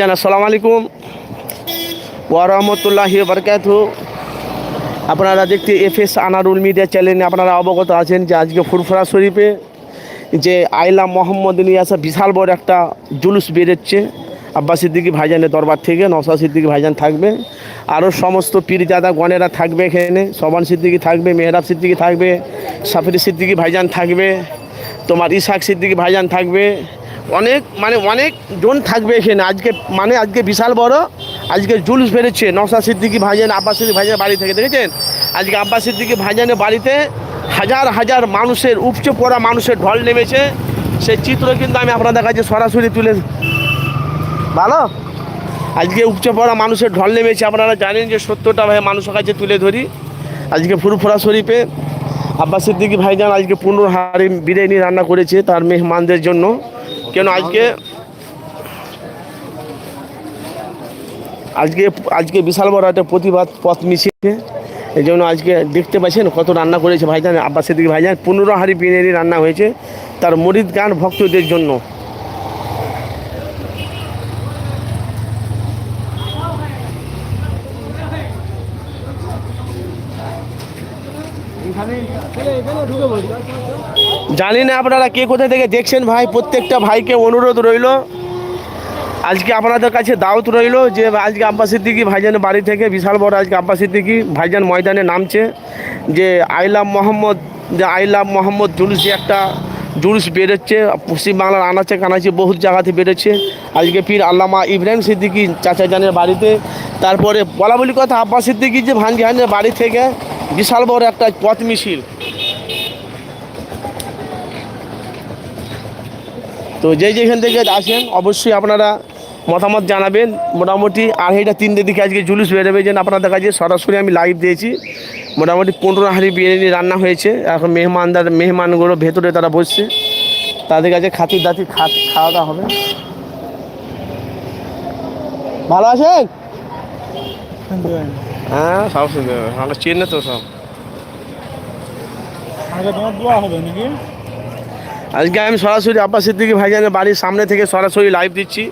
জান আসসালামু আলাইকুম। ওয়ারহমতুল্লাহি বরকাত আপনারা দেখতে এফ এস আনারুল মিডিয়া চ্যানেলে আপনারা অবগত আছেন যে আজকে ফুরফুরা শরীফে যে আইলা মোহাম্মদ নিয়ে আসা বিশাল বড় একটা জুলুস বেরোচ্ছে আব্বাস সিদ্দিকি ভাইজানের দরবার থেকে নসা সিদ্দিকি ভাইজান থাকবে আরও সমস্ত পীরজাদা গণেরা থাকবে এখানে, সবান সিদ্দিকি থাকবে, মেহরাব সিদ্দিকি থাকবে, সাফির সিদ্দিকি ভাইজান থাকবে, তোমার ইসাক সিদ্দিকি ভাইজান থাকবে অনেক মানে অনেক জন থাকবে এখানে। আজকে মানে আজকে বিশাল বড়। আজকে জুলুস বেরোচ্ছে নসা সিদ্দিকি ভাইজান, আব্বাস সিদ্দিকি ভাইজান বাড়ি থেকে, দেখেছেন? আজকে আব্বাস সিদ্দিকি ভাইজানের বাড়িতে হাজার হাজার মানুষের, উপচে পড়া মানুষের ঢল নেমেছে। সেই চিত্র কিন্তু আমি আপনাদের কাছে সরাসরি তুলে ভালো? আজকে উপচে পড়া মানুষের ঢল নেমেছে। আপনারা জানেন যে সত্যটা ভাই মানুষের কাছে তুলে ধরি। আজকে ফুরফুরা শরীফে আব্বাস সিদ্দিকি ভাইজান আজকে পনেরো হাড়ি বিরিয়ানি রান্না করেছে তার মেহমানদের জন্য। কেন আজকে? আজকে আজকে বিশাল বড় একটা প্রতিবাদ পথ মিশিয়েছে এই জন্য আজকে দেখতে পাচ্ছেন কত রান্না করেছে ভাইজান আব্বাসের দিকে ভাইজান। পনেরো হাড়ি বিরিয়ানি রান্না হয়েছে। তার মরিদ গান ভক্তদের জন্য। জানি না আপনারা কে কোথা থেকে দেখছেন ভাই, প্রত্যেকটা ভাইকে অনুরোধ রইল। আজকে আপনাদের কাছে দাওয়াত রইল যে আজকে আব্বাস সিদ্দিকি ভাইজানের বাড়ি থেকে, বিশাল বড় আজকে আব্বাস সিদ্দিকি ভাইজান ময়দানে নামছে। যে আইলাম মোহাম্মদ, যে আইলাম মোহাম্মদ জুলুস একটা জুলুস বেরোচ্ছে, পশ্চিমবাংলার আনাচে কানাচে বহু জায়গাতে বেরোচ্ছে। আজকে পীর আল্লামা ইব্রাহিম সিদ্দিকি চাচাজানের বাড়িতে। তারপরে বলা বলি কথা আব্বাস সিদ্দিকি যে ভানজিহানের বাড়ি থেকে বিশাল বড় একটা পথ মিছিল। তো যেই যেখান থেকে আসেন, অবশ্যই আপনারা মতামত জানাবেন। মোটামুটি আড়াইটা, তিনটে দিকে আজকে জুলুস বেরোবে যেন আপনাদের কাছে সরাসরি আমি লাইভ দিয়েছি। মোটামুটি পনেরো হাঁড়ি বিরিয়ানি রান্না হয়েছে। এখন মেহমানদার, মেহমানগুলো ভেতরে তারা বসছে। তাদের কাছে খাতির দাতি খাওয়া দাওয়া হবে। ভালো আছেন? হ্যাঁ সব সুন্দর আমরা চেনে তো সব। হবে আজকে আমি সরাসরি আব্বাস সিদ্দিকি ভাইজানের বাড়ির সামনে থেকে সরাসরি লাইভ দিচ্ছি।